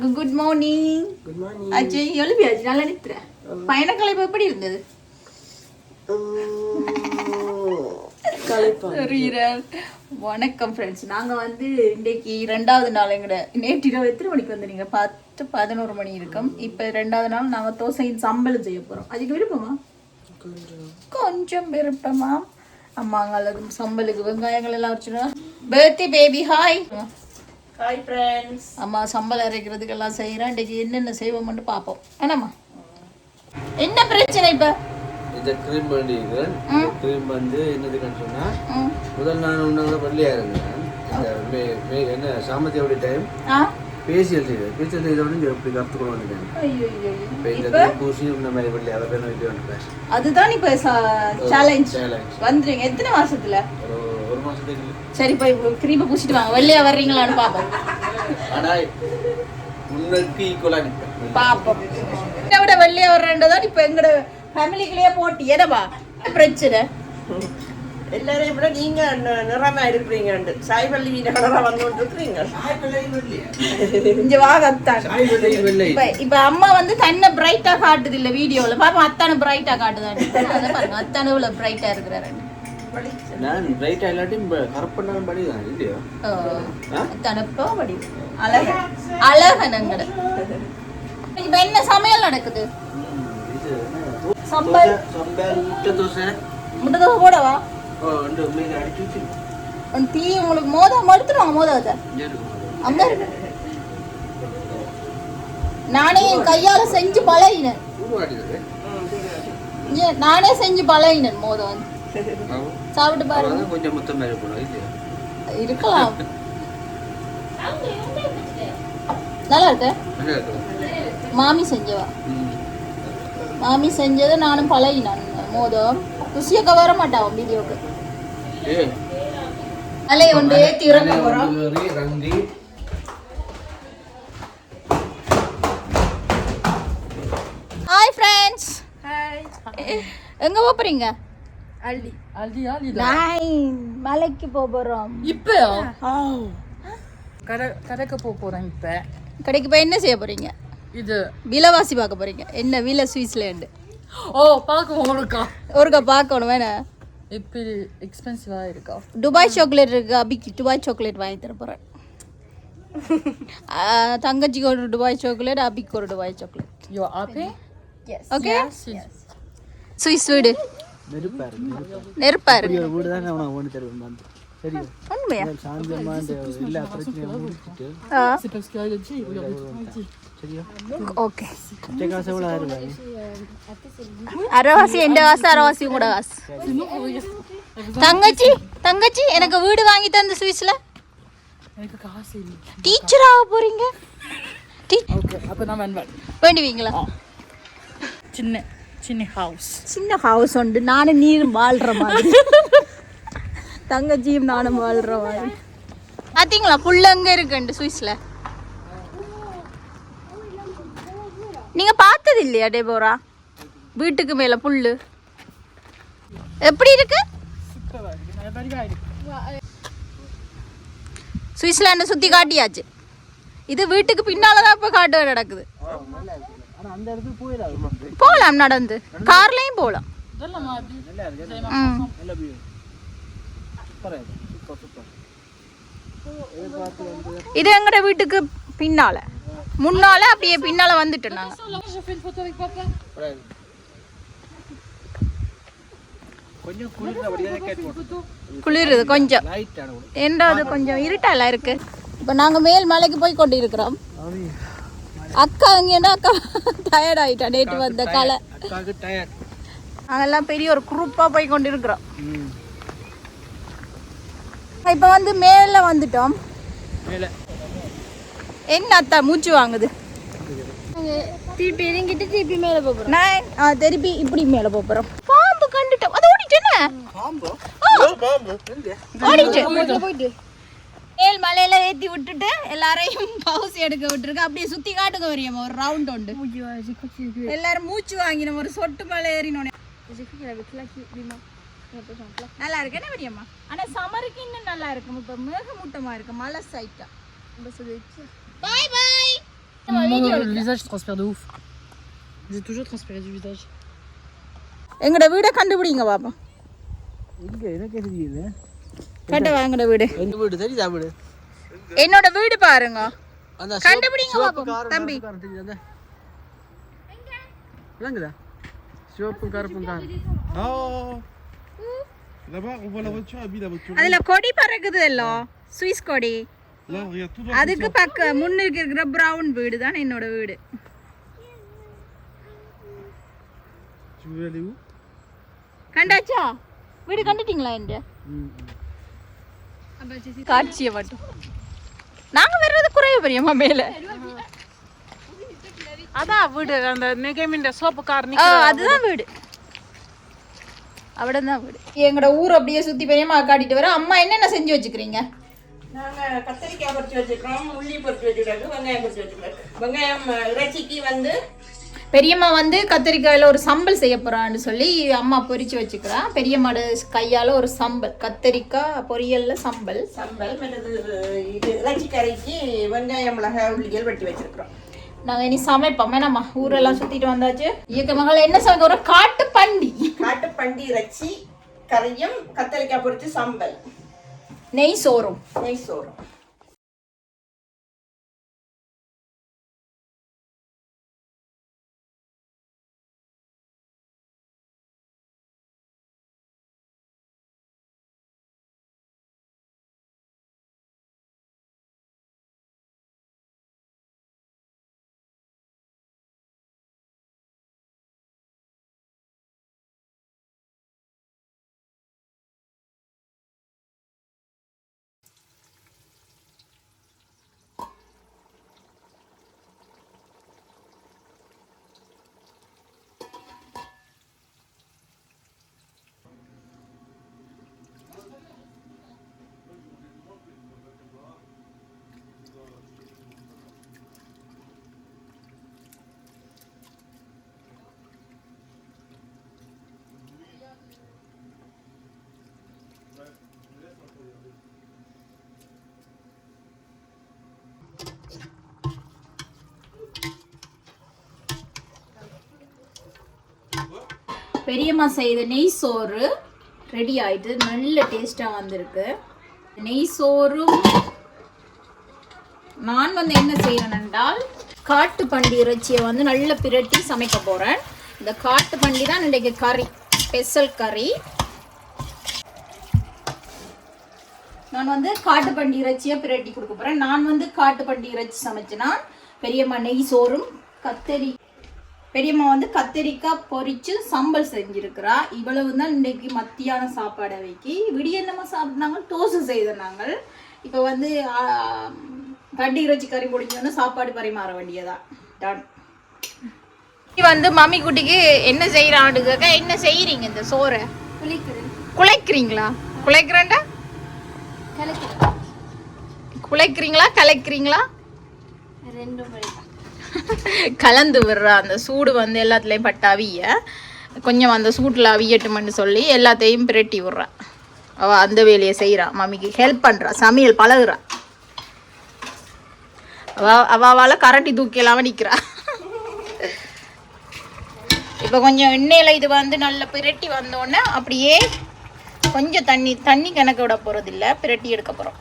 எல்லாருக்கும் good morning good morning Ajay எழுப்பியாச்சு நல்லா நிறுத்துறேன் பயணக்கலைப்பு எப்படி இருந்தது? வணக்கம் ஃப்ரெண்ட்ஸ் நாங்கள் வந்து இன்றைக்கு ரெண்டாவது நாள் எங்கட நேற்று இரவு எத்தனை மணிக்கு வந்து நீங்கள் பத்து பதினோரு மணி இருக்கும். இப்போ ரெண்டாவது நாள் நாங்கள் தோசையின் சம்பளம் செய்ய போகிறோம் அதுக்கு விருப்பமா? கொஞ்சம். விருப்பமா. அம்மாங்க அல்லது சம்பலுக்கு வெங்காயங்கள் எல்லாம் வச்சுனா பேர்த்தி பேபி ஹாய் ஹாய் ஃப்ரெண்ட்ஸ் அம்மா சம்பளம் அரைக்கிறதுக்கு எல்லாம் செய்கிறேன் இன்றைக்கு என்னென்ன செய்வோம்னு பார்ப்போம். என்னம்மா? என்ன பிரச்சனை இப்போ? இந்த க்ரீம் பண்ணியிருக்கிறேன் ம். க்ரீம் வந்து என்னதுக்குன்னு சொன்னா ம். முதல் நான் ஒன்றாவது பள்ளியாக இருந்தேன் என்ன சாமத்தியோட டைம் பேசியல் செய்தேன் பேசியல் செய்தோடனே இங்கே எப்படி கற்றுக்கொண்டு வந்துட்டேன் இந்த இப்போ? பூசி இந்த மாதிரி பள்ளி அதை பேர் வைக்க வந்துட்டேன். அதுதான் இப்போ சேலஞ்ச் சேலஞ்ச் வந்துருங்க எத்தனை மாசத்துல? ஒரு ஒரு மாதத்துக்கு சரி போய் கிரீமை பூசிட்டு வாங்க. வெள்ளையா வர்றீங்களான்னு பார்ப்போம் ஆனால் முன்னுக்கு ஈக்குவலாக நிற்பேன் பார்ப்போம் என்னை விட வெள்ளையா வர்றேன்றதான் இப்போ எங்களோட ஃபேமிலிக்குள்ளேயே போட்டி எதவா பிரச்சனை? எல்லாரையும் விட நீங்க நிறமா இருக்கிறீங்க சாய்வள்ளி வீரர்களா வந்து இருக்கிறீங்க இங்க வாங்க அத்தான் இப்ப இப்ப அம்மா வந்து தன்னை பிரைட்டா காட்டுது இல்ல வீடியோல பாப்பா அத்தான பிரைட்டா காட்டுதான்னு அதை பாருங்க அத்தான இவ்வளவு பிரைட்டா இருக்கிறாரு. நான் ரைட்டாக இல்லாட்டியும் கரப்பண்ணாலும் படி தான் இல்லையோ வடி அழக அழகனங்கட. இப்ப என்ன சமையல் நடக்குது? சம்பல். முட்டை தோசை. முட்டை தோசை போடவா? தீ உங்களுக்கு மோத மறுத்துருவாங்க அங்க இருக்கு நானே என் கையால செஞ்சு பழகினேன். நானே செஞ்சு பழகினேன் மோத வந்து. சாப்பிட்டு பாருங்க. கொஞ்சம் மொத்தம் மாதிரி போடும் இல்லையா இருக்கலாம். நல்லா இருக்கு. மாமி செஞ்சவா. மாமி செஞ்சதை நானும் பழகினேன். மோதம். ருசியக்க வர மாட்டான் வீடியோக்கு? ஏ. அலையை இறக்க போறோம் ரங்கி ரங்கி ஹாய் ஃப்ரெண்ட்ஸ் எங்க போறீங்க? அள்ளி. அல்டியா நைன் மலைக்கு போக போறோம். இப்போ கடை கடைக்கு போக போறேன் இப்போ. கடைக்கு போய் என்ன செய்ய போறீங்க? இது. விலைவாசி பார்க்க போறீங்க. என்ன விலை சுவிட்சர்லாண்டு ஓ பார்க்க உங்களுக்கா ஒருக்கா பார்க்கணும் வேணா. எப்படி எக்ஸ்பென்சிவா இருக்கா? துபாய் சாக்லேட் இருக்கு அபிக்கு துபாய் சாக்லேட் வாங்கி தர போறேன். ஆ, தங்கச்சிக்கு ஒரு துபாய் சாக்லேட் அபிக்கு ஒரு துபாய் சாக்லேட் யோ ஆப்பே ஓகே சுவிஸ் வீடு. நெருப்பா இருக்கு நெருப்பா இருக்கு வீடு தான் நான் ஒன்று தருவேன் வந்து சரி. உண்மையா? சாந்தியமா இந்த எல்லா பிரச்சனையும் முடிச்சுட்டு ஆ. C'est parce qu'il y a le J, il y a le J. சரியா? ஓகே. காசு எவ்வளோ ஆயிரம் அரைவாசி எந்த காசு அரைவாசி உங்களோட காசு. தங்கச்சி தங்கச்சி எனக்கு வீடு வாங்கி தந்த சுவிஸ்ல. எனக்கு காசு இல்லை. டீச்சர் ஆக போறீங்க? டீ- ஓகே அப்போ நான் வேண்டாம் வேண்டுவீங்களா? சின்ன. சின்ன ஹவுஸ் சின்ன ஹவுஸ் உண்டு. நானும் நீரும் வாழ்ற மாதிரி. தங்கச்சியும் நானும் வாழ்ற மாதிரி. பாத்தீங்களா? புல்லு அங்க இருக்குண்டு சுவிஸ்ல. நீங்க பார்த்தது இல்லையா டேபோரா? வீட்டுக்கு மேல புல்லு. எப்படி இருக்கு? சுவிட்சர்லாண்டை சுத்தி காட்டியாச்சு? இது வீட்டுக்கு பின்னாலதான் இப்ப காட்டு நடக்குது. போகலாம் நடந்து. கார்லயும் போகலாம் இது எங்கட வீட்டுக்கு பின்னால. முன்னால அப்படியே பின்னால வந்துட்டு நாங்க. குளிர் குளிருது கொஞ்சம். என்றாவது கொஞ்சம் இருட்டால இருக்கு? இப்போ நாங்க மேல் மலைக்கு போய் கொண்டு இருக்கிறோம் அக்கா அங்கேன்னா அக்கா டயர்ட் ஆயிட்டா நேற்று வந்த காலை. நாங்கெல்லாம் பெரிய ஒரு குரூப்பா போய் கொண்டு இருக்கிறோம் இப்போ வந்து மேல வந்துட்டோம். மேலே. என்ன அத்தா மூச்சு வாங்குது? திருப்பி இறங்கிட்டு திருப்பி மேலே போகிறோம் நான் ஆ, திருப்பி இப்படி மேல போறோம். பாம்பு கண்டுட்டோம். அது ஓடிட்டேன்னு பாம்போ? ஓடிட்டு போயிட்டு. மேல் மலையில ஏத்தி விட்டுட்டு எல்லாரையும் பவுஸ் எடுக்க விட்டுருக்கு. அப்படியே சுத்தி காட்டுங்க வரையும் ஒரு ரவுண்ட் உண்டு. எல்லாரும் மூச்சு வாங்கினோம் ஒரு சொட்டு மலை plat. நல்லா இருக்கு. என்ன பெரியம்மா ஆனா சமருக்கு இன்னும் நல்லா இருக்கும் இப்ப மேகமூட்டமா இருக்கு. மலை சைட்டா. பாய் பாய் le visage transpire de ouf. J'ai toujours transpiré du visage. எங்கட வீடை கண்டுபிடிங்க இங்க எனக்கே தெரியல கண்டவா எங்கட வீடு. எங்க வீடு தெரியுதா வீடு? என்னோட வீடு பாருங்க. அந்த கண்டுபிடிங்க பாப்போம் தம்பி. விளங்குதா சிவப்பும் கருப்பும் கார் voiture. அதுல கொடி பறக்குது எல்லாம் சுவிஸ் கொடி. அதுக்கு பக்க முன்னுக்கு இருக்கிற பிரவுன் வீடு தான் என்னோட வீடு. கண்டாச்சா? வீடு கண்டுட்டீங்களா என்ற காட்சியை மட்டும். நாங்க வர்றது குறைய பெரியம்மா மேல. அதான் வீடு அந்த நெகைமின்ற சோப்பு கார் அதுதான் வீடு. அவ்வளவுதான் வீடு. எங்களோட ஊர் அப்படியே சுத்தி பெரியம்மா காட்டிட்டு வர. அம்மா என்னென்ன செஞ்சு வச்சுக்கிறீங்க? நாங்க கத்திரிக்காய் பொரிச்சு வச்சுக்கிறோம் உள்ளி பொரிச்சு வச்சுக்கிறாங்க வெங்காயம் பொரிச்சு வச்சுக்கிறாங்க வெங்காயம் இறைச்சிக்கு வந்து பெரியம்மா வந்து கத்திரிக்காயில ஒரு சம்பல் செய்ய போறான்னு சொல்லி அம்மா பொரிச்சு வச்சுக்கிறா. பெரியம்மாட கையால ஒரு சம்பல் கத்திரிக்காய் பொரியல்ல சம்பல். சம்பல் இது இறைச்சி கறிக்கு வெங்காயம் மிளகாய் உள்ளிகள் வெட்டி வச்சிருக்கிறோம். நாங்க இனி சமைப்போம். வேணாம்மா ஊரெல்லாம் சுத்திட்டு வந்தாச்சு? இயக்க மகள் என்ன சமைக்க ஒரு காட்டு பண்டி காட்டு பண்டி இறைச்சி கறியும் கத்திரிக்காய் பொரிச்சு சம்பல். நெய் சோறும். நெய் சோறும். பெரியம்மா செய்த நெய் சோறு ரெடி ஆயிட்டு நல்ல டேஸ்டாக வந்திருக்கு. நெய் சோறும் நான் வந்து என்ன செய்யறேன் என்றால் காட்டு பண்டி இறைச்சியை வந்து நல்ல பிரட்டி சமைக்க போகிறேன் இந்த காட்டு பண்டி தான் இன்றைக்கு கறி ஸ்பெஷல் கறி. நான் வந்து காட்டு பண்டி இறைச்சியை பிரட்டி கொடுக்க போகிறேன் நான் வந்து காட்டு பண்டி இறைச்சி சமைச்சினா பெரியம்மா நெய் சோறும் கத்தரி பெரியம்மா வந்து கத்தரிக்காய் பொரிச்சு சம்பல் செஞ்சிருக்கிறா. இவ்வளவு தான் இன்னைக்கு மத்தியான சாப்பாடை வைக்கி விடிய என்னமா சாப்பிட்டாங்க தோசை செய்த நாங்கள் இப்போ வந்து ஆ, கண்டி இறைச்சி கறி முடிஞ்சோன்னு சாப்பாடு பரிமாற வேண்டியதா. டன் வந்து மம்மி குட்டிக்கு என்ன செய்யறான்னு கேட்க என்ன செய்யறீங்க இந்த சோறை? குலைக்கிறீங்களா குலைக்கிறேன்டா குலைக்கிறீங்களா கலைக்கிறீங்களா? ரெண்டும் கலந்து விடுறா. அந்த சூடு வந்து எல்லாத்துலேயும் பட்டு அவிய கொஞ்சம் அந்த சூட்டில் அவியட்டுமென்னு சொல்லி எல்லாத்தையும் பிரட்டி விட்றா. அவள் அந்த வேலையை செய்கிறா மம்மிக்கு ஹெல்ப் பண்ணுறா சமையல் பழகுறா. அவ அவளால் கரண்டி தூக்கி இல்லாமல் நிற்கிறா இப்போ கொஞ்சம் எண்ணெயில் இது வந்து நல்லா பிரட்டி வந்தோடனே அப்படியே கொஞ்சம் தண்ணி தண்ணி கணக்கு விட போகிறதில்ல பிரட்டி எடுக்க போகிறோம்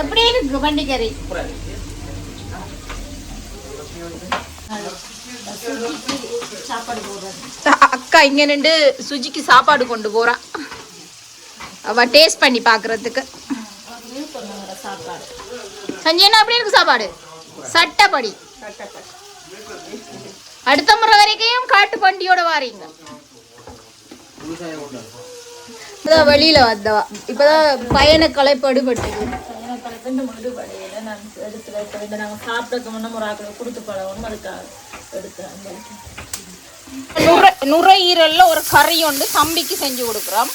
எப்படி இருக்கு வண்டிக்கறி அக்கா இங்க நின்று சுஜிக்கு சாப்பாடு கொண்டு போறா. அவ டேஸ்ட் பண்ணி பாக்குறதுக்கு. சஞ்சயனா எப்படி இருக்கு சாப்பாடு? சட்டப்படி. அடுத்த முறை வரைக்கும் காட்டு பண்டியோட வாரீங்க. இப்பதான் வெளியில வந்தவா. இப்பதான் பயண களைப்படுபட்டது. நான் முன்ன ஒரு கொடுத்து அதுக்காக நுரையீரல்ல ஒரு கறி ஒன்று தம்பிக்கு செஞ்சு கொடுக்குறோம்.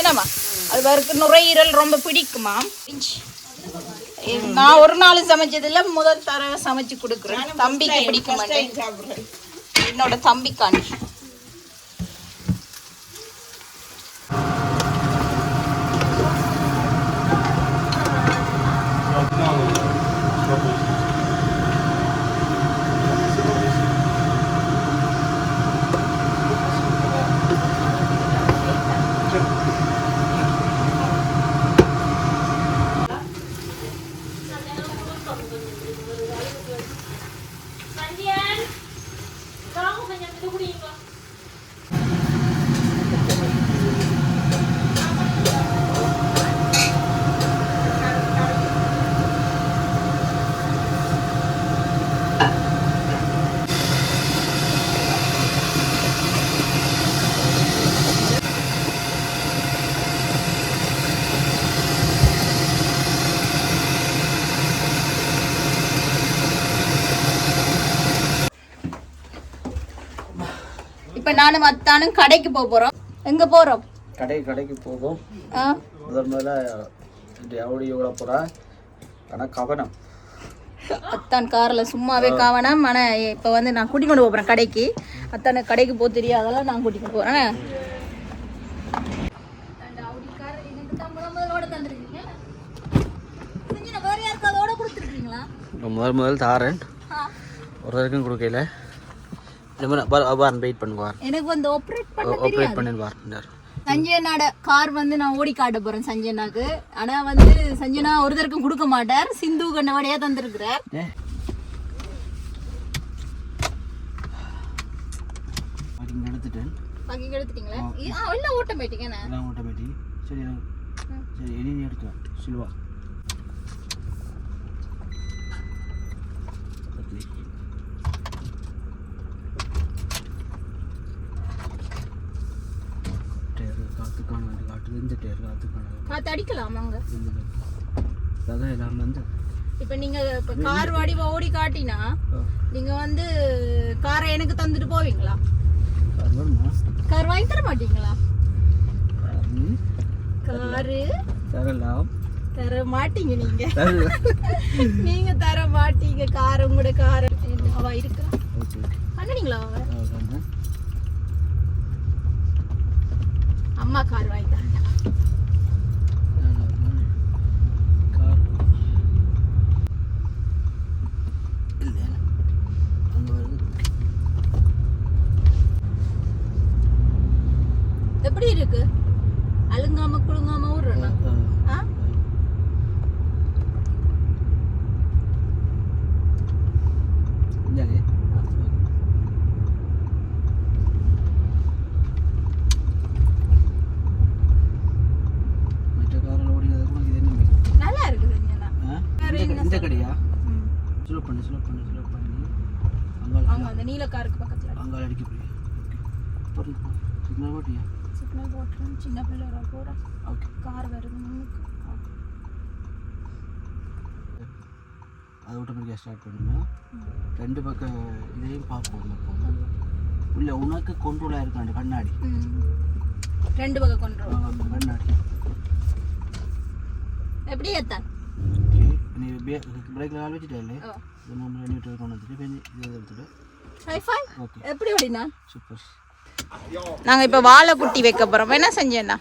என்னம்மா? அது பேருக்கு நுரையீரல் ரொம்ப பிடிக்குமா? நான் ஒரு நாள் சமைச்சதுல முதல் தர சமைச்சு கொடுக்குறேன். தம்பிக்கு பிடிக்க மாட்டேன் என்னோட தம்பிக்காண்டி இப்ப நானும் அத்தானும் கடைக்கு போக போறோம். எங்க போறோம்? கடை கடைக்கு போகும் ஆ? முதல் முதல்ல அவடி எவ்வளோ போகிறா ஆனால் கவனம். அத்தான் கார்ல சும்மாவே காவனம். ஆனா இப்ப வந்து நான் கூட்டிக் கொண்டு போறேன் கடைக்கு. அத்தானை கடைக்கு போக தெரியாதெல்லாம் நான் யாருக்கு அதோட கொடுத்துருக்கீங்களா? முதல் முதல் தாரேன். ஒரு வரைக்கும் கொடுக்கல. வெயிட் பண்ணுவார். எனக்கு வந்து ஆப்ரேட் பண்ண ஆப்ரேட் கார் வந்து நான் ஓடி காட்ட போறேன் சஞ்சய் அண்ணாக்கு ஆனா வந்து சஞ்சனா ஒருத்தருக்கும் கொடுக்க மாட்டார். சிந்து கண்ணவடையா தந்திருக்கிறார். இங்கே எடுத்துட்டேன். பாக்கி எடுத்துட்டீங்களா? ஆ இல்ல ஆட்டோமேட்டிக் என்ன எல்லாம் சரி சரி இனி நீ எடுத்து சில்வா. இந்த டேர் காற்று காண காத்து அடிக்கலாமாங்க அதான் எல்லாம் வந்து. இப்ப நீங்க இப்ப கார் வடிவ ஓடி காட்டினா நீங்க வந்து காரை எனக்கு தந்துட்டு போவீங்களா? கார் வாங்கி தர மாட்டீங்களா? காரு? தரலாம். தர மாட்டீங்க நீங்க. நீங்க தர மாட்டீங்க. கார் உங்களோட கார் அவ இருக்கா? பண்ணுனீங்களா அவ? அவ்வளோதான் அம்மா கார் வாங்கி தரேன் கார் இல்லை அங்கே வருது எப்படி இருக்கு அழுங்காம குழுங்காம விடுறேன்னா ஆ இல்லையே மற்ற காரில் ஓடினது கூட இது என்ன மேல் நல்லா இருக்கு சஞ்சனா ஆ? கடையா ஸ்லோ பண்ணு ஸ்லோ பண்ணு ஸ்லோ பண்ணி. அங்கால அவங்க அந்த நீல காருக்கு பக்கத்துல. அங்கால அடிக்க போய் ஓகே சிக்னல் போட்டியா? சிக்னல் போட்டுறேன். சின்ன பிள்ளை கூட ஓகே கார் வருது முன்னுக்கு. அதை ஆட்டோமேட்டிக்காக ஸ்டார்ட் பண்ணுங்க. ரெண்டு பக்கம் இதையும் பார்ப்போம் உள்ள உனக்கு கொண்ட்ரோலாக இருக்கும் அந்த கண்ணாடி. ரெண்டு பக்கம் கொண்டு வரோம். ஆ, கண்ணாடி. எப்படி ஏத்தான் ஓகே நீ பிரேக்கில் கால் வச்சுட்டே ஓ. இது நம்ம நியூட்ரல் கொண்டு வந்துட்டு இப்போ இதை எடுத்துட்டு ஓகே எப்படி ஓடினா? சூப்பர் நாங்க இப்ப வாழை குட்டி வைக்க போறோம். என்ன செஞ்சேன்னா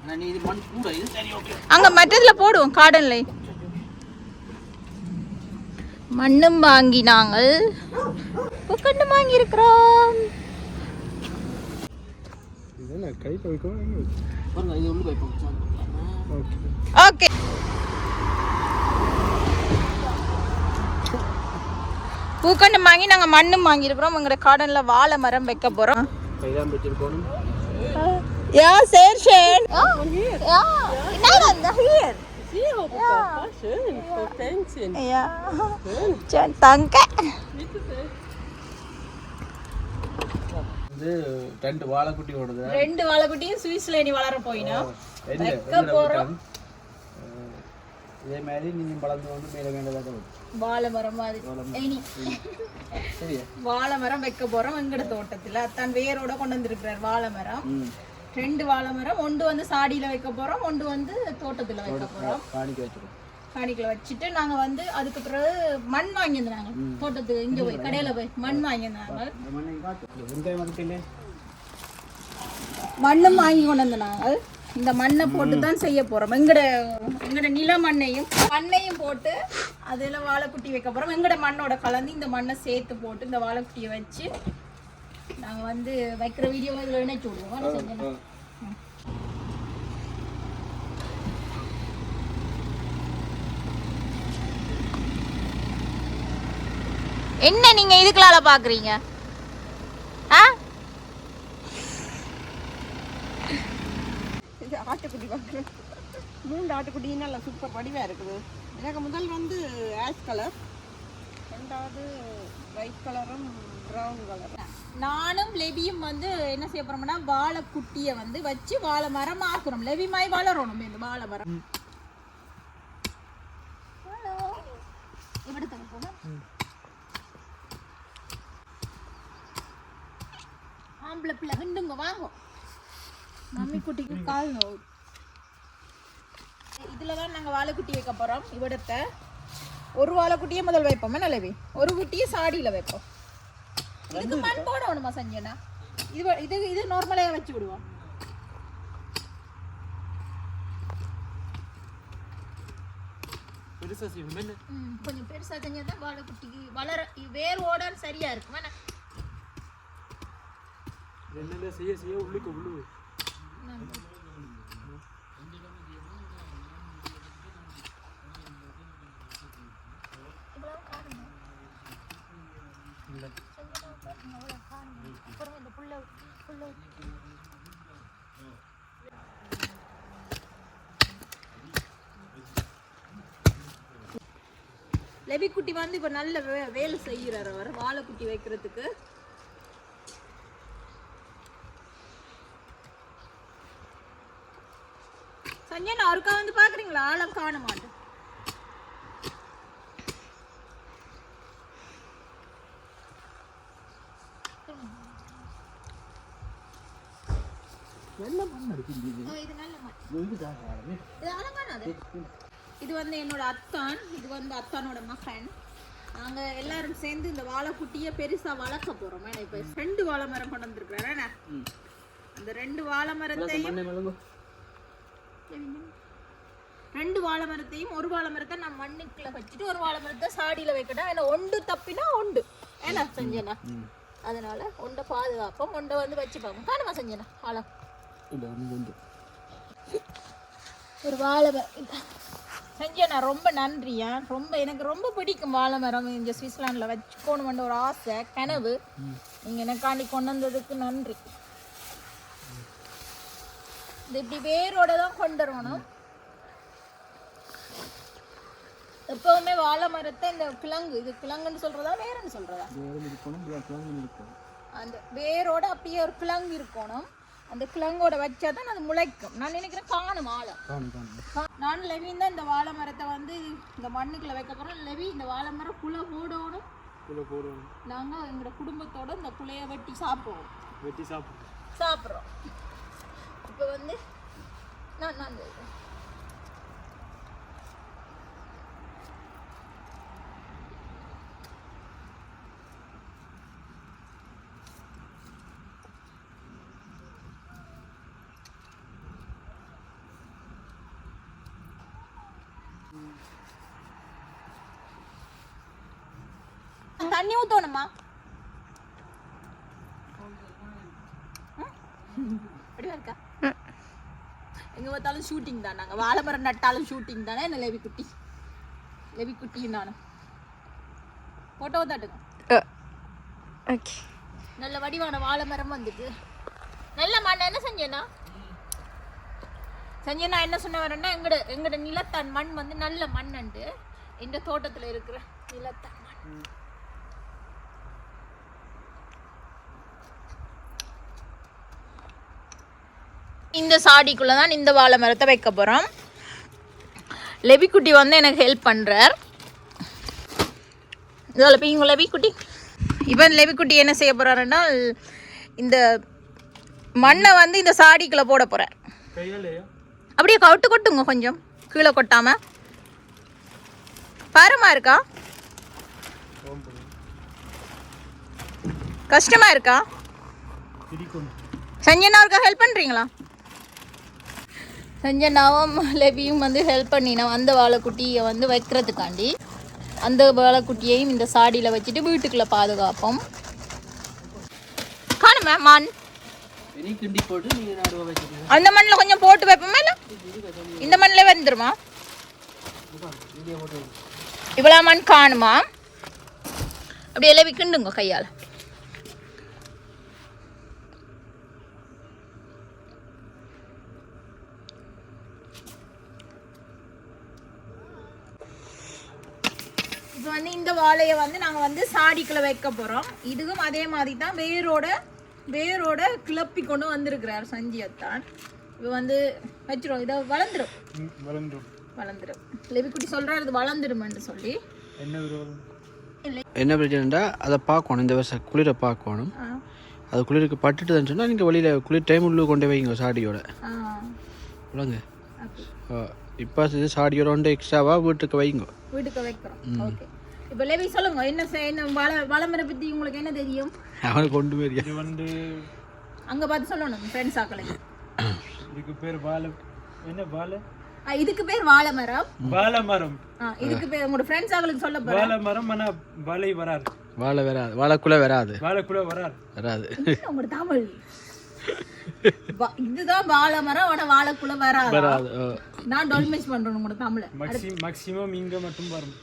ஆனால் நீ இது மண் கூட இது? சரி ஓகே அங்க மற்றதுல போடுவோம் கார்டன்ல. மண்ணும் வாங்கி நாங்கள் பூக்கண்டு வாங்கி இருக்கிறோம் இது என்ன கையில் வைக்கவா பாருங்க இது உள்ள போய் போச்சு ஓகே ஓகே பூக்கண்டு வாங்கி நாங்க மண்ணும் வாங்கி இருக்கிறோம் எங்களோட கார்டன்ல வாழை மரம் வைக்க வச்சிருக்கோம் Ja, sehr schön. Hier. Ja. Nein, nein, hier. Hier, Papa. Schön. Frau Tänzchen. Ja. Schön, danke. வந்து ரெண்டு வாழைக்குட்டி ஓடுது ரெண்டு வாழைக்குட்டியும் சுவிஸ்ல இனி வளர போயினா போறோம் இதே மாதிரி நீங்கள் வளர்ந்து வந்து மேலே தான் வாழை மரம் மாதிரி. சரியா? வாழை மரம் வைக்க போறோம் எங்கட தோட்டத்துல. அத்தான் வேரோட கொண்டு வந்திருக்கிறார் வாழை மரம். ரெண்டு வாழை மரம். ஒன்று வந்து சாடியில வைக்க போறோம் ஒன்று வந்து தோட்டத்துல வைக்க போறோம். காணிக்க வச்சிருக்கோம். காணிக்கல வச்சுட்டு நாங்க வந்து அதுக்கு பிறகு மண் வாங்கியிருந்தாங்க. தோட்டத்துக்கு இங்க போய் கடையில போய் மண் வாங்கியிருந்தாங்க. மண்ணும் வாங்கி கொண்டு வந்தாங்க இந்த மண்ணை போட்டு தான் செய்ய போறோம். எங்கட எங்கட நில மண்ணையும் மண்ணையும் போட்டு அதுல வாழைக்குட்டி வைக்க போறோம். எங்கட மண்ணோட கலந்து இந்த மண்ணை சேர்த்து போட்டு இந்த வாழைக்குட்டியை வச்சு நாங்க வந்து வைக்கிற வீடியோ இதுல இணைச்சு விடுவோம். என்ன செஞ்சேன்னா? என்ன நீங்க இது ஆட்டுக்குட்டி பார்க்குறேன் மூன்று ஆட்டுக்குட்டி நல்லா சூப்பர் வடிவாக இருக்குது. எனக்கு முதல் வந்து ஆஷ் கலர் ரெண்டாவது ஒயிட் கலரும் ப்ரௌன் கலர் நானும் லெபியும் வந்து என்ன செய்ய போறோம்னா வாழைக்குட்டியை வந்து வச்சு வாழை மரம் ஆக்குறோம் லெபி வளரணும் இந்த வாழை மரம் ஹலோ இப்படி தங்க போங்க ஆம்பளை பிள்ளை ஹிண்டுங்க வாங்க மம்மி குட்டிக்கு கால் நோவு இதில் தான் நாங்கள் வாழைக்குட்டி வைக்க போகிறோம் இவிடத்தை ஒரு வாழைக்குட்டியே முதல் வைப்போம் நல்லவி ஒரு குட்டியை சாடியில் வைப்போம். இதுக்கு மண் போடணுமா சஞ்சனா? இது இது இது நார்மலாக வச்சு விடுவோம். கொஞ்சம் பெருசாக செஞ்சால் தான் வாழைக்குட்டிக்கு வளர வேர் ஓட சரியா இருக்கும். வேணா. செய்ய செய்ய உள்ளுக்கு உள்ளு லெபிக்குட்டி வந்து இப்போ நல்ல வே- வேலை செய்கிறார் அவர் வாழைக்குட்டி வைக்கிறதுக்கு சஞ்சய் அவருக்கா வந்து பார்க்குறீங்களா? ஆளை காண மாட்டேன். இது வந்து என்னோட அத்தான். இது வந்து அத்தானோட மகன். நாங்க எல்லாரும் சேர்ந்து இந்த வாழைக்குட்டியை பெருசா வளர்க்க போறோம்? ஏன்னா இப்ப ரெண்டு வாழை மரம் கொண்டு வந்திருக்கிறாரு என்ன? அந்த ரெண்டு வாழை மரத்தையும் ரெண்டு வாழை மரத்தையும் ஒரு வாழை மரத்தை நான் மண்ணுக்குள்ள வச்சுட்டு ஒரு வாழை மரத்தை சாடியில வைக்கணும் ஏன்னா ஒண்டு தப்பினா ஒண்டு. ஏன்னா செஞ்சனா? அதனால ஒண்டை பாதுகாப்போம் ஒண்டை வந்து வச்சுப்பாங்க காணுமா செஞ்சனா? வந்து. ஒரு வாழை செஞ்சனா ரொம்ப நன்றியா? ரொம்ப எனக்கு ரொம்ப பிடிக்கும் வாழை மரம் இங்கே சுவிட்சர்லாண்டில் வச்சுக்கணுமென்ற ஒரு ஆசை கனவு. நீங்கள் எனக்காண்டி கொண்டு வந்ததுக்கு நன்றி. இது இப்படி வேரோட தான் கொண்டு வரணும். எப்பவுமே வாழை மரத்தை இந்த கிழங்கு இது கிழங்குன்னு சொல்றதா வேறுன்னு சொல்றதா? அந்த வேரோட அப்படியே ஒரு கிழங்கு இருக்கணும். அந்த கிழங்கோட வச்சா தான் அது முளைக்கும். நான் நினைக்கிறேன் காணும் ஆழம். நான் லெவின் தான் இந்த வாழை மரத்தை வந்து இந்த மண்ணுக்குள்ள வைக்க போறோம். லெவி இந்த வாழை மரம் குலை போடணும் போடணும் நாங்கள் எங்களோட குடும்பத்தோட இந்த குலையை வெட்டி சாப்பிடுவோம். வெட்டி சாப்பிடும் சாப்பிட்றோம். இப்போ வந்து நான் நான் தண்ணி ஊற்றணுமா அப்படியா இருக்கா பார்த்தாலும் ஷூட்டிங் தான் நாங்க வாழை மரம் நட்டாலும் ஷூட்டிங் தானே? என்ன லெவி குட்டி லெவி குட்டியும் நானும் போட்டோ தாட்டுங்க ஓகே நல்ல வடிவான வாழை மரம் வந்துட்டு. நல்ல மண் என்ன செஞ்சேனா செஞ்சேனா என்ன சொன்ன வரேன்னா எங்கட எங்கட நிலத்தான் மண் வந்து நல்ல மண்ணுண்டு. இந்த தோட்டத்துல இருக்கிற நிலத்தான் மண். இந்த சாடிக்குள்ள தான் இந்த வாழை மரத்தை வைக்க போறோம். லெபிக்குட்டி வந்து எனக்கு ஹெல்ப் பண்றார். இதில் பீங்க லெபிக்குட்டி இவன் லெபிக்குட்டி என்ன செய்ய போறாருன்னா இந்த மண்ணை வந்து இந்த சாடிக்குள்ள போட கையாலையா அப்படியே கவுட்டு கொட்டுங்க கொஞ்சம் கீழே கொட்டாம. பாரமா இருக்கா? கஷ்டமா இருக்கா? சஞ்சனா இருக்கா ஹெல்ப் பண்றீங்களா? சஞ்சனாவும் லெபியும் வந்து ஹெல்ப் பண்ணினோம் அந்த வாழைக்குட்டியை வந்து வைக்கிறதுக்காண்டி அந்த வாழைக்குட்டியையும் இந்த சாடியில் வச்சுட்டு வீட்டுக்குள்ள பாதுகாப்போம். காணுமே வச்சுருங்க அந்த மண்ணில் கொஞ்சம் போட்டு வைப்போமா இல்லை? இந்த மண்ணில் வந்துருமா. இவ்வளோ மண் காணுமா? அப்படி எல்லாம் விற்குண்டுங்க கையால். வந்து இந்த வாழையை வந்து நாங்கள் வந்து சாடிக்குள்ள வைக்க போகிறோம் இதுவும் அதே மாதிரி தான் வேரோட வேரோட கிளப்பி கொண்டு வந்திருக்கிறார் சஞ்சியத்தான். இப்போ வந்து வச்சிரும் இதை வளர்ந்துடும் வளர்ந்துடும் வளர்ந்துடும் லெவிக்குட்டி சொல்கிறார் இது வளர்ந்துடுமென்று சொல்லி. என்ன என்ன பிரச்சனைடா அதை பார்க்கணும் இந்த வருஷம் குளிரை பார்க்கணும். அது குளிருக்கு பட்டுட்டுதுன்னு சொன்னால் நீங்கள் வெளியில் குளிர் டைம் உள்ளே கொண்டு வைங்க சாடியோட. அப்படி. இப்போ இது சாடியோட ஒன்று எக்ஸ்ட்ராவாக வீட்டுக்கு வைங்க. வீட்டுக்கு வைக்கிறோம். ஓகே. இப்போ லேவி சொல்லுங்க என்ன செய்- என்ன வாழை வாழைமரம் பற்றி உங்களுக்கு என்ன தெரியும்? அவனை கொண்டு போய் இது வந்து அங்கே பார்த்து சொல்லணும் ஃப்ரெண்ட்ஸ் ஆக்களை. இதுக்கு பேர் வாழை என்ன வாழை? ஆ, இதுக்கு பேர் வாழை மரம் வாழை மரம் ஆ, இதுக்கு பேர் உங்களோட ஃப்ரெண்ட்ஸ் ஆக்களுக்கு சொல்ல போகிறேன் வாழை மரம் ஆனா வாழை வராது. வாழை வராது வாழைக்குள்ளே வராது. வாழைக்குள்ள வராது. வராது. உங்களோட தமிழ்? இதுதான் வாழை மரம் ஆனா வாழைக்குள்ள வராது. நான் டொல்மேஷ் பண்றேன் உங்களோட தமிழை. மேக்ஸி மேக்ஸிமம் இங்க மட்டும் வரும்.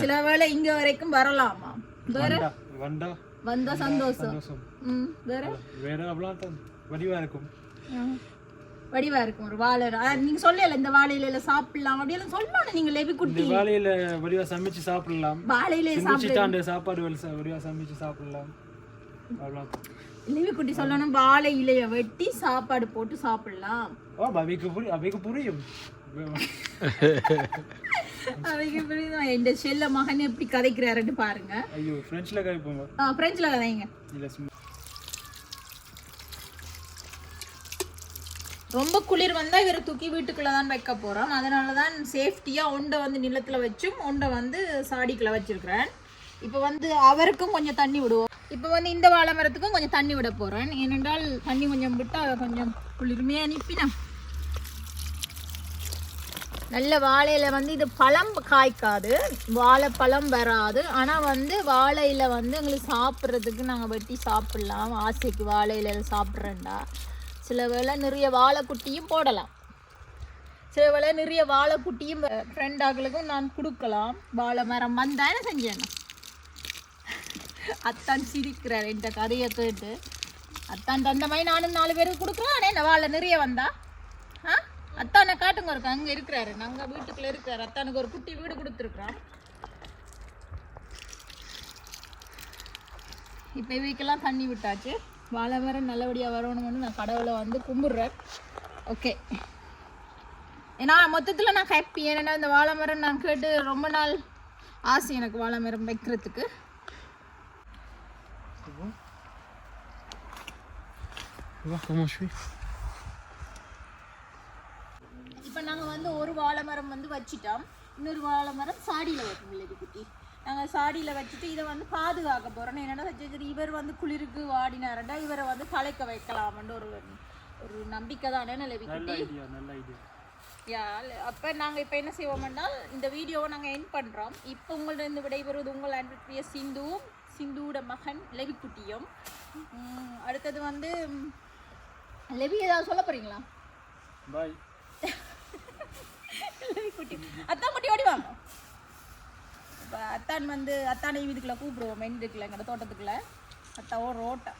சில வேளை இங்க வரைக்கும் வரலாமா? வேற? வந்தா சந்தோஷம். வேற? வடிவா இருக்கும். வடிவா இருக்கும் ஒரு வாழை. நீங்க சொல்லல இந்த வாழையில எல்லாம் சாப்பிடலாம்? அப்படியெல்லாம் சொல்லணும் நீங்க லெவி குட்டி. வாழையில வடிவா சமைச்சு சாப்பிடலாம். வாழையில அந்த சாப்பாடு வடிவா சமைச்சு சாப்பிடலாம். லெவி குட்டி சொல்லணும் வாழை இலைய வெட்டி சாப்பாடு போட்டு சாப்பிடலாம். ஓ அவைக்கு புரி அவைக்கு புரியும். அவைக்கு புரியுதா இந்த செல்ல மகன் எப்படி கதைக்கிறாருன்னு பாருங்க. ஐயோ ஃப்ரெண்ட்ஸ்ல கழிப்போங்க ஆ, பிரெஞ்சுல கதைங்க. ரொம்ப குளிர் வந்தா இவரை தூக்கி வீட்டுக்குள்ள தான் வைக்க போறோம். அதனால தான் சேஃப்டியா ஒண்டை வந்து நிலத்துல வச்சும் ஒண்டை வந்து சாடிக்குள்ள வச்சிருக்கிறேன். இப்போ வந்து அவருக்கும் கொஞ்சம் தண்ணி விடுவோம். இப்போ வந்து இந்த வாழை மரத்துக்கும் கொஞ்சம் தண்ணி விட போறேன். ஏனென்றால் தண்ணி கொஞ்சம் விட்டா அதை கொஞ்சம் குளிர்மையா அனுப்பினா நல்ல வாழையில் வந்து இது பழம் காய்க்காது. வாழைப்பழம் வராது. ஆனால் வந்து வாழையில் வந்து எங்களுக்கு சாப்பிட்றதுக்கு நாங்கள் வெட்டி சாப்பிட்லாம். ஆசைக்கு வாழையில் சாப்பிட்றேன்டா சில வேளை நிறைய வாழைக்குட்டியும் போடலாம். சில வேளை நிறைய வாழைக்குட்டியும் ஃப்ரெண்டாக்களுக்கும் நான் கொடுக்கலாம். வாழை மரம் வந்தா என்ன செஞ்சேன்? அத்தான் சிரிக்கிறார் இந்த கதையை கேட்டு. அத்தான் தந்த மாதிரி நானும் நாலு பேருக்கு கொடுக்குறேன் என்ன வாழை நிறைய வந்தா? ஆ? அத்தானை காட்டுங்க இருக்கு அங்கே இருக்கிறாரு. நாங்கள் வீட்டுக்குள்ள இருக்கிறாரு. அத்தானுக்கு ஒரு குட்டி வீடு கொடுத்துருக்குறோம். இப்போ வீக்கெல்லாம் தண்ணி விட்டாச்சு. வாழை வர நல்லபடியாக வரணும்னு நான் கடவுளை வந்து கும்பிட்றேன். ஓகே ஏன்னா மொத்தத்தில் நான் ஹாப்பி ஏன்னா இந்த வாழை மரம் நான் கேட்டு ரொம்ப நாள் ஆசை எனக்கு வாழை மரம் வைக்கிறதுக்கு. Voir comment je suis இப்போ நாங்கள் வந்து ஒரு வாழை மரம் வந்து வச்சிட்டோம். இன்னொரு வாழை மரம் சாடியில் வைக்கணும் இல்லை குட்டி? நாங்கள் சாடியில் வச்சுட்டு இதை வந்து பாதுகாக்க போகிறோம் என்னென்னா இவர் வந்து குளிருக்கு வாடினாரண்டா இவரை வந்து தலைக்க வைக்கலாம்னு ஒரு ஒரு நம்பிக்கை தானே நிலவி குட்டி? யா அப்போ நாங்கள் இப்போ என்ன செய்வோம்னா இந்த வீடியோவை நாங்கள் என் பண்ணுறோம் இப்போ உங்கள்ட்ட இருந்து விடைபெறுவது உங்கள் அன்பிய சிந்துவும் சிந்துவோட மகன் லெவிக்குட்டியும். அடுத்தது வந்து லெவி ஏதாவது சொல்ல போகிறீங்களா பாய் குட்டி. அத்தான் குட்டி ஓடி வாங்க இப்போ அத்தான் வந்து அத்தானை வீட்டுக்குள்ள கூப்பிடுவோம் மெயின் இருக்குல்ல எங்களோட தோட்டத்துக்குள்ள. அத்தாவோ ரோட்டா.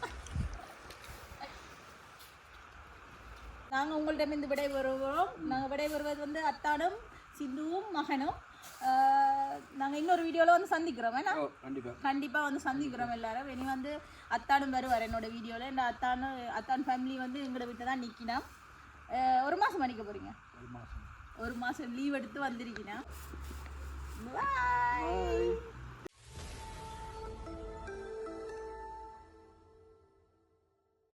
நாங்கள் உங்கள்ட்ட இருந்து விடை வருவோம் நாங்கள் விடை வருவது வந்து அத்தானும் சிந்துவும் மகனும். நாங்கள் இன்னொரு வீடியோவில் வந்து சந்திக்கிறோம். வேணா? கண்டிப்பாக கண்டிப்பாக வந்து சந்திக்கிறோம் எல்லாரும். இனி வந்து அத்தானும் வருவார் என்னோட வீடியோவில் இந்த அத்தானு அத்தான் ஃபேமிலி வந்து எங்களோட வீட்டில் தான் நிற்கினோம் ஒரு மாதம் மணிக்க போகிறீங்க ஒரு மாதம் ஒரு மாதம் லீவ் எடுத்து வந்திருக்கீங்க பாய்